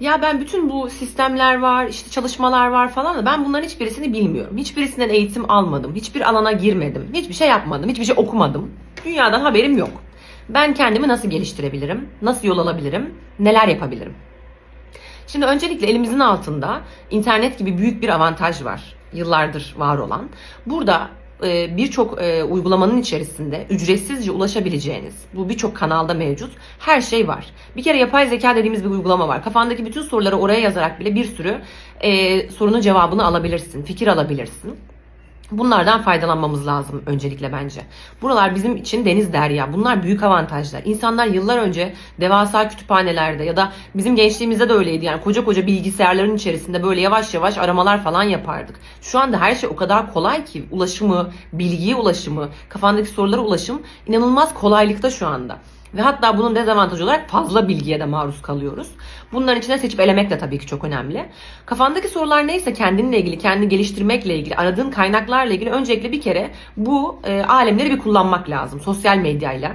Ya ben bütün bu sistemler var, işte çalışmalar var falan da ben bunların hiçbirisini bilmiyorum. Hiçbirisinden eğitim almadım. Hiçbir alana girmedim. Hiçbir şey yapmadım. Hiçbir şey okumadım. Dünyadan haberim yok. Ben kendimi nasıl geliştirebilirim? Nasıl yol alabilirim? Neler yapabilirim? Şimdi öncelikle elimizin altında internet gibi büyük bir avantaj var. Yıllardır var olan. Burada birçok e, uygulamanın içerisinde ücretsizce ulaşabileceğiniz, bu birçok kanalda mevcut her şey var. Bir kere yapay zeka dediğimiz bir uygulama var. Kafandaki bütün soruları oraya yazarak bile bir sürü e, sorunun cevabını alabilirsin, fikir alabilirsin. Bunlardan faydalanmamız lazım öncelikle bence. Buralar bizim için deniz derya. Bunlar büyük avantajlar. İnsanlar yıllar önce devasa kütüphanelerde ya da bizim gençliğimizde de öyleydi. Yani koca koca bilgisayarların içerisinde böyle yavaş yavaş aramalar falan yapardık. Şu anda her şey o kadar kolay ki ulaşımı, bilgiye ulaşımı, kafandaki sorulara ulaşım inanılmaz kolaylıkta şu anda. Ve hatta bunun dezavantajı olarak fazla bilgiye de maruz kalıyoruz. Bunların içine seçip elemek de tabii ki çok önemli. Kafandaki sorular neyse kendinle ilgili, kendini geliştirmekle ilgili, aradığın kaynaklarla ilgili öncelikle bir kere bu e, alemleri bir kullanmak lazım. Sosyal medyayla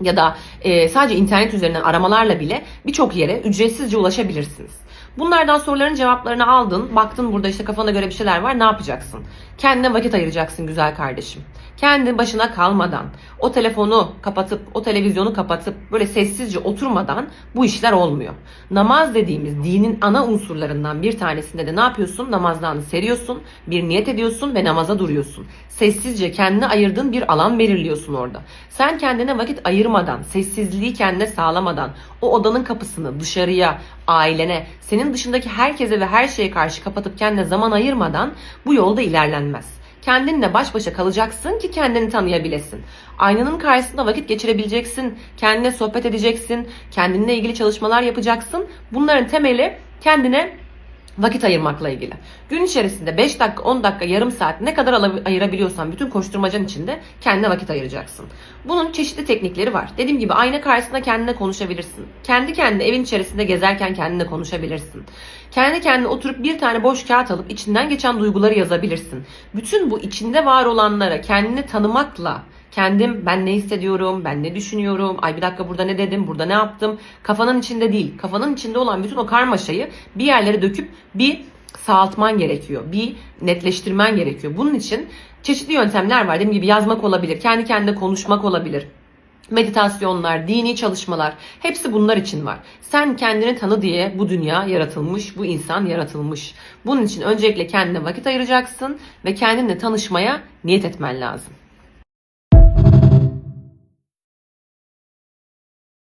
ya da e, sadece internet üzerinden aramalarla bile birçok yere ücretsizce ulaşabilirsiniz. Bunlardan soruların cevaplarını aldın, baktın burada işte kafana göre bir şeyler var, ne yapacaksın? Kendine vakit ayıracaksın güzel kardeşim. Kendi başına kalmadan, o telefonu kapatıp, o televizyonu kapatıp böyle sessizce oturmadan bu işler olmuyor. Namaz dediğimiz dinin ana unsurlarından bir tanesinde de ne yapıyorsun? Namazdan seriyorsun, bir niyet ediyorsun ve namaza duruyorsun. Sessizce kendine ayırdığın bir alan belirliyorsun orada. Sen kendine vakit ayırmadan, sessizliği kendine sağlamadan, o odanın kapısını dışarıya, ailene, senin dışındaki herkese ve her şeye karşı kapatıp kendine zaman ayırmadan bu yolda ilerlenmez. Kendinle baş başa kalacaksın ki kendini tanıyabilesin. Aynanın karşısında vakit geçirebileceksin, kendine sohbet edeceksin, kendinle ilgili çalışmalar yapacaksın. Bunların temeli kendine vakit ayırmakla ilgili. Gün içerisinde 5 dakika, 10 dakika, yarım saat ne kadar ayırabiliyorsan bütün koşturmacan içinde kendine vakit ayıracaksın. Bunun çeşitli teknikleri var. Dediğim gibi ayna karşısında kendine konuşabilirsin. Kendi kendine evin içerisinde gezerken kendine konuşabilirsin. Kendi kendine oturup bir tane boş kağıt alıp içinden geçen duyguları yazabilirsin. Bütün bu içinde var olanlara kendini tanımakla Kendim ben ne hissediyorum, ben ne düşünüyorum, ay bir dakika burada ne dedim, burada ne yaptım. Kafanın içinde değil, kafanın içinde olan bütün o karmaşayı bir yerlere döküp bir sağaltman gerekiyor. Bir netleştirmen gerekiyor. Bunun için çeşitli yöntemler var. Dediğim gibi yazmak olabilir, kendi kendine konuşmak olabilir. Meditasyonlar, dini çalışmalar hepsi bunlar için var. Sen kendini tanı diye bu dünya yaratılmış, bu insan yaratılmış. Bunun için öncelikle kendine vakit ayıracaksın ve kendinle tanışmaya niyet etmen lazım.